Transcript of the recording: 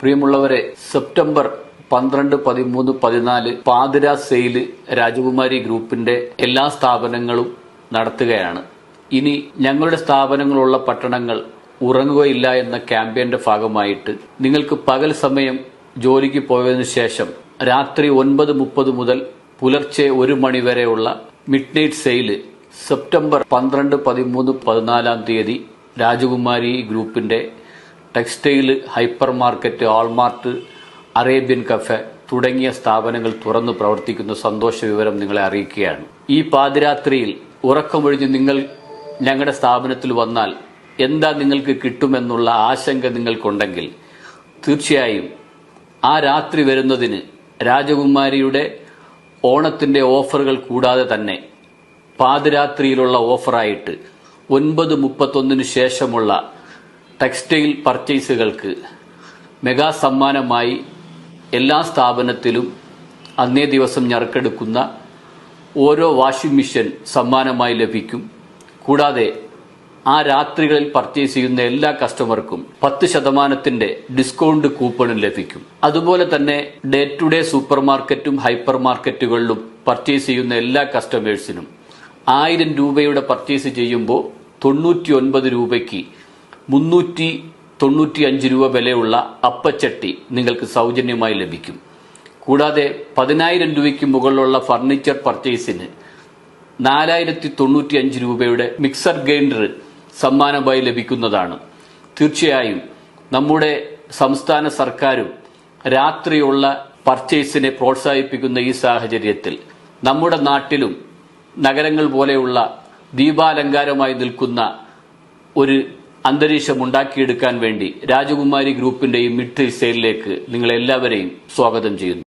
പ്രിയമുള്ളവരെ സെപ്റ്റംബർ പന്ത്രണ്ട് പതിമൂന്ന് പതിനാല് പാതിര സെയിൽ രാജകുമാരി ഗ്രൂപ്പിന്റെ എല്ലാ സ്ഥാപനങ്ങളും നടത്തുകയാണ്. ഇനി ഞങ്ങളുടെ സ്ഥാപനങ്ങളുള്ള പട്ടണങ്ങൾ ഉറങ്ങുകയില്ല എന്ന ക്യാമ്പയിന്റെ ഭാഗമായിട്ട് നിങ്ങൾക്ക് പകൽ സമയം ജോലിക്ക് പോയതിനു ശേഷം രാത്രി ഒൻപത് മുപ്പത് മുതൽ പുലർച്ചെ ഒരു മണി വരെയുള്ള മിഡ് നൈറ്റ് സെയിൽ സെപ്റ്റംബർ പന്ത്രണ്ട് പതിമൂന്ന് പതിനാലാം തീയതി രാജകുമാരി ഗ്രൂപ്പിന്റെ textile hypermarket Allmart Arabian cafe തുടങ്ങിയ സ്ഥാപനങ്ങൾ തുറന്നു പ്രവർത്തിക്കുന്ന സന്തോഷ വിവരം നിങ്ങളെ അറിയിക്കുകയാണ്. ഈ പാതിരാത്രിയിൽ ഉറക്കമൊഴിഞ്ഞ് നിങ്ങൾ ഞങ്ങളുടെ സ്ഥാപനത്തിൽ വന്നാൽ എന്താ നിങ്ങൾക്ക് കിട്ടുമെന്നുള്ള ആശങ്ക നിങ്ങൾക്കുണ്ടെങ്കിൽ തീർച്ചയായും ആ രാത്രി വരുന്നതിന് രാജകുമാരിയുടെ ഓണത്തിന്റെ ഓഫറുകൾ കൂടാതെ തന്നെ പാതിരാത്രിയിലുള്ള ഓഫറായിട്ട് ഒൻപത് മുപ്പത്തൊന്നിന് ശേഷമുള്ള ടെക്സ്റ്റൈൽ പർച്ചേസുകൾക്ക് മെഗാ സമ്മാനമായി എല്ലാ സ്ഥാപനത്തിലും അന്നേ ദിവസം ഞറുക്കെടുക്കുന്ന ഓരോ വാഷിംഗ് മെഷീൻ സമ്മാനമായി ലഭിക്കും. കൂടാതെ ആ രാത്രികളിൽ പർച്ചേസ് ചെയ്യുന്ന എല്ലാ കസ്റ്റമർക്കും പത്ത് ശതമാനത്തിന്റെ ഡിസ്കൗണ്ട് കൂപ്പണും ലഭിക്കും. അതുപോലെ തന്നെ ഡേ ടു ഡേ സൂപ്പർ മാർക്കറ്റും ഹൈപ്പർ മാർക്കറ്റുകളിലും പർച്ചേസ് ചെയ്യുന്ന എല്ലാ കസ്റ്റമേഴ്സിനും ആയിരം രൂപയുടെ പർച്ചേസ് ചെയ്യുമ്പോൾ തൊണ്ണൂറ്റി ഒൻപത് രൂപയ്ക്ക് മുന്നൂറ്റി തൊണ്ണൂറ്റി അഞ്ച് രൂപ വിലയുള്ള അപ്പച്ചട്ടി നിങ്ങൾക്ക് സൗജന്യമായി ലഭിക്കും. കൂടാതെ പതിനായിരം രൂപയ്ക്ക് മുകളിലുള്ള ഫർണിച്ചർ പർച്ചേസിന് നാലായിരത്തി തൊണ്ണൂറ്റി അഞ്ച് രൂപയുടെ മിക്സർ ഗ്രൈൻഡർ സമ്മാനമായി ലഭിക്കുന്നതാണ്. തീർച്ചയായും നമ്മുടെ സംസ്ഥാന സർക്കാരും രാത്രിയുള്ള പർച്ചേസിനെ പ്രോത്സാഹിപ്പിക്കുന്ന ഈ സാഹചര്യത്തിൽ നമ്മുടെ നാട്ടിലും നഗരങ്ങൾ പോലെയുള്ള ദീപാലങ്കാരമായി നിൽക്കുന്ന ഒരു അന്തരീക്ഷം ഉണ്ടാക്കിയെടുക്കാൻ വേണ്ടി രാജകുമാരി ഗ്രൂപ്പിന്റെയും മിഡ് സെയിലിലേക്ക് നിങ്ങളെല്ലാവരെയും സ്വാഗതം ചെയ്യുന്നു.